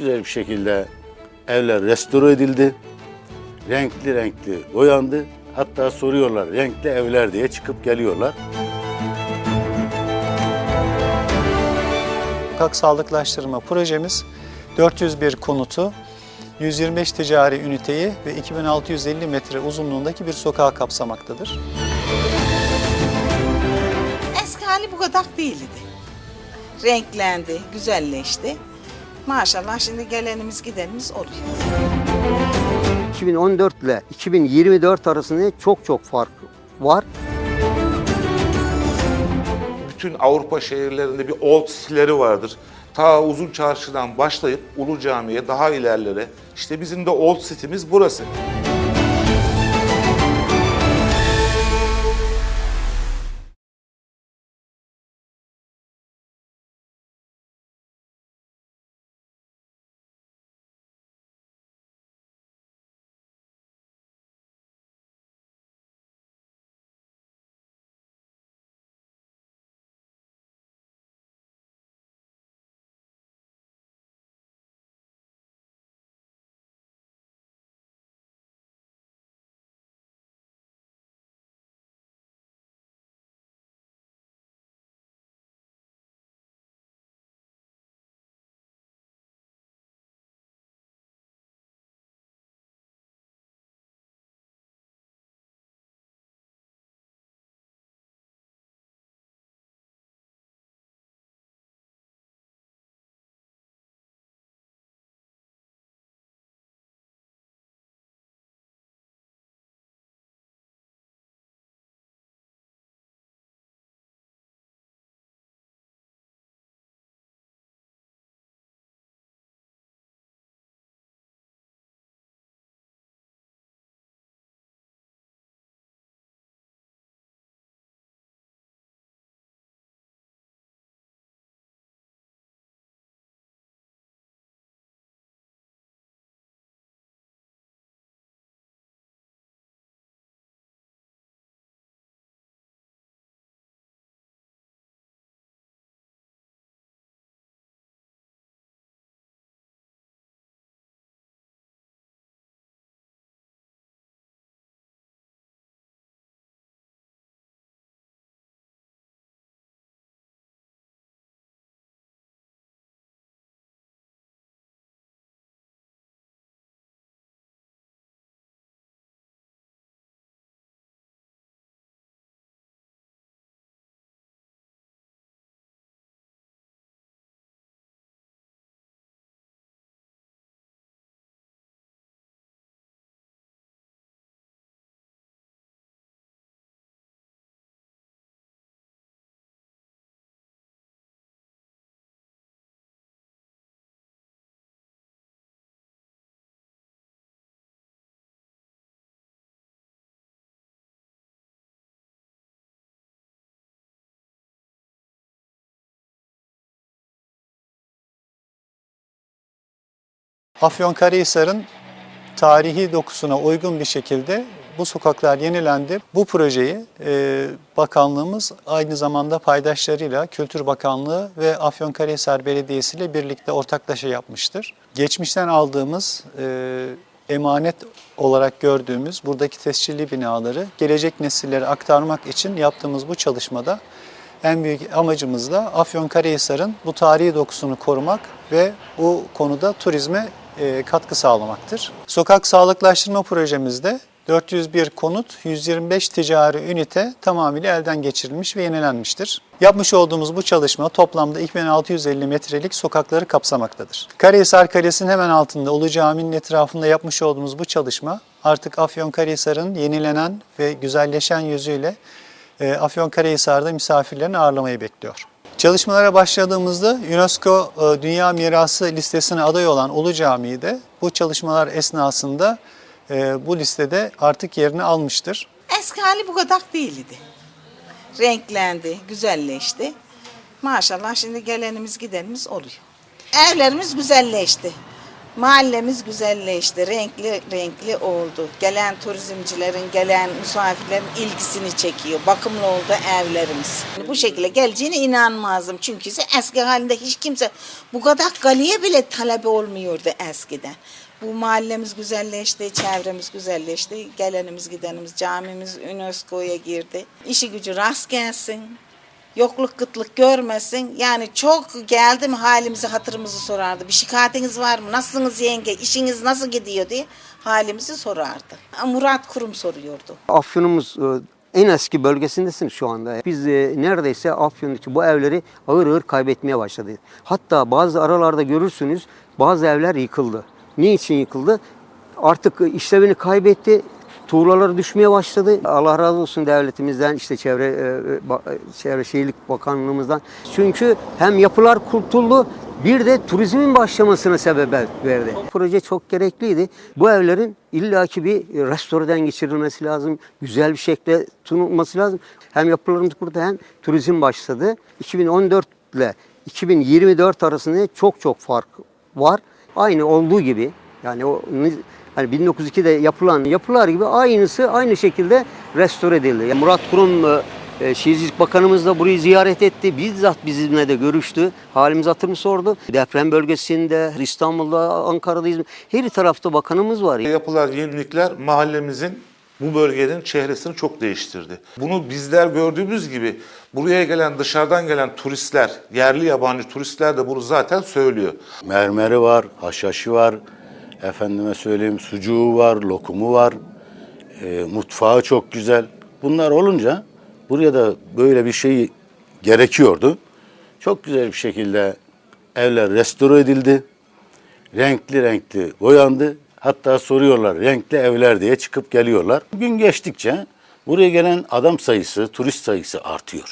güzel bir şekilde evler restore edildi. Renkli renkli boyandı. Hatta soruyorlar renkli evler diye çıkıp geliyorlar. Sokak sağlıklaştırma projemiz 401 konutu, 125 ticari üniteyi ve 2650 metre uzunluğundaki bir sokağı kapsamaktadır. Eski hali bu kadar değildi. Renklendi, güzelleşti. Maşallah şimdi gelenimiz gidenimiz oluyor. 2014 ile 2024 arasında çok çok fark var. Bütün Avrupa şehirlerinde bir old city'leri vardır. Ta uzun çarşıdan başlayıp Ulu Cami'ye daha ilerlere. İşte bizim de old city'miz burası. Afyonkarahisar'ın tarihi dokusuna uygun bir şekilde bu sokaklar yenilendi. Bu projeyi e, bakanlığımız aynı zamanda paydaşlarıyla Kültür Bakanlığı ve Afyonkarahisar Belediyesi ile birlikte ortaklaşa yapmıştır. Geçmişten aldığımız e, emanet olarak gördüğümüz buradaki tescilli binaları gelecek nesillere aktarmak için yaptığımız bu çalışmada en büyük amacımız da Afyonkarahisar'ın bu tarihi dokusunu korumak ve bu konuda turizme katkı sağlamaktır. Sokak sağlıklaştırma projemizde 401 konut, 125 ticari ünite tamamıyla elden geçirilmiş ve yenilenmiştir. Yapmış olduğumuz bu çalışma toplamda 2650 metrelik sokakları kapsamaktadır. Karahisar Kalesi'nin hemen altında Ulu Cami'nin etrafında yapmış olduğumuz bu çalışma artık Afyonkarahisar'ın yenilenen ve güzelleşen yüzüyle e, Afyonkarahisar'da misafirlerini ağırlamayı bekliyor. Çalışmalara başladığımızda UNESCO e, Dünya Mirası listesine aday olan Ulu Camii de bu çalışmalar esnasında e, bu listede artık yerini almıştır. Eski hali bu kadar değildi. Renklendi, güzelleşti. Maşallah şimdi gelenimiz gidenimiz oluyor. Evlerimiz güzelleşti. Mahallemiz güzelleşti, renkli renkli oldu. Gelen turizmcilerin, gelen misafirlerin ilgisini çekiyor. Bakımlı oldu evlerimiz. Bu şekilde geleceğine inanmazdım. Çünkü eski halinde hiç kimse bu kadar galiye bile talep olmuyordu eskiden. Bu mahallemiz güzelleşti, çevremiz güzelleşti. Gelenimiz gidenimiz, camimiz UNESCO'ya girdi. İşi gücü rast gelsin. Yokluk kıtlık görmesin. Yani çok geldi mi halimizi hatırımızı sorardı. Bir şikayetiniz var mı? Nasılsınız yenge? İşiniz nasıl gidiyor diye halimizi sorardı. Murat Kurum soruyordu. Afyon'umuz e, en eski bölgesindesiniz şu anda. Biz e, neredeyse Afyon'daki bu evleri ağır ağır kaybetmeye başladı. Hatta bazı aralarda görürsünüz bazı evler yıkıldı. Niçin yıkıldı? Artık işlevini kaybetti. Tuğlaları düşmeye başladı. Allah razı olsun devletimizden, işte çevre e, ba- çevre şehirlik bakanlığımızdan. Çünkü hem yapılar kurtuldu, bir de turizmin başlamasına sebep verdi. Proje çok gerekliydi. Bu evlerin illaki bir restoreden geçirilmesi lazım. Güzel bir şekilde sunulması lazım. Hem yapılarımız burada hem turizm başladı. 2014 ile 2024 arasında çok çok fark var. Aynı olduğu gibi yani o hani 1902'de yapılan yapılar gibi aynısı aynı şekilde restore edildi. Yani Murat Kurum e, e, Şehircilik Bakanımız da burayı ziyaret etti. Bizzat bizimle de görüştü. Halimiz hatırımı sordu. Deprem bölgesinde, İstanbul'da, Ankara'da, İzmir. Her tarafta bakanımız var. Yapılar, yenilikler mahallemizin bu bölgenin çehresini çok değiştirdi. Bunu bizler gördüğümüz gibi buraya gelen dışarıdan gelen turistler, yerli yabancı turistler de bunu zaten söylüyor. Mermeri var, haşhaşı var, efendime söyleyeyim sucuğu var, lokumu var, e, mutfağı çok güzel. Bunlar olunca buraya da böyle bir şey gerekiyordu. Çok güzel bir şekilde evler restore edildi. Renkli renkli boyandı. Hatta soruyorlar renkli evler diye çıkıp geliyorlar. Gün geçtikçe buraya gelen adam sayısı, turist sayısı artıyor.